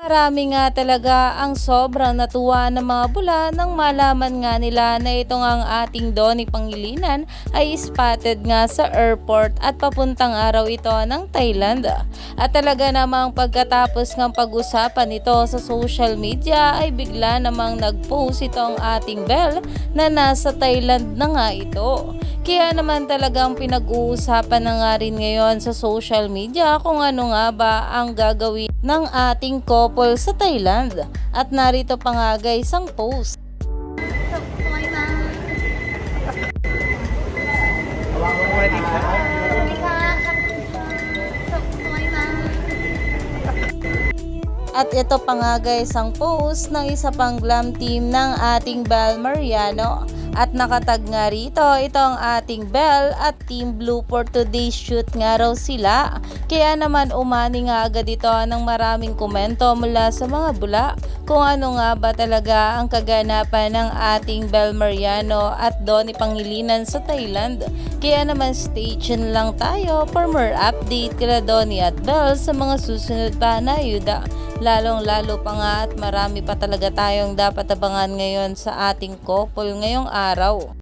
Marami nga talaga ang sobrang natuwa ng mga bula nang malaman nga nila na itong ang ating Donnie Pangilinan ay spotted nga sa airport at papuntang araw ito ng Thailand. At talaga namang pagkatapos ng pag-usapan ito sa social media ay bigla namang nag-post itong ating Belle na nasa Thailand na nga ito. Kaya naman talagang pinag-uusapan na nga rin ngayon sa social media kung ano nga ba ang gagawin ng ating couple sa Thailand. At narito pa nga guys ang post. At ito pa nga guys ang post ng isa pang glam team ng ating Val Mariano at nakatag nga rito itong ating Bell at Team Blue for today's shoot nga raw sila. Kaya naman umani nga agad ito ng maraming komento mula sa mga bula kung ano nga ba talaga ang kaganapan ng ating Bel Mariano at Donnie Pangilinan sa Thailand. Kaya naman stay tuned lang tayo for more update kila Donnie at Bell sa mga susunod pa na ayuda. Lalong lalo pa nga at marami pa talaga tayong dapat abangan ngayon sa ating couple ngayong araw.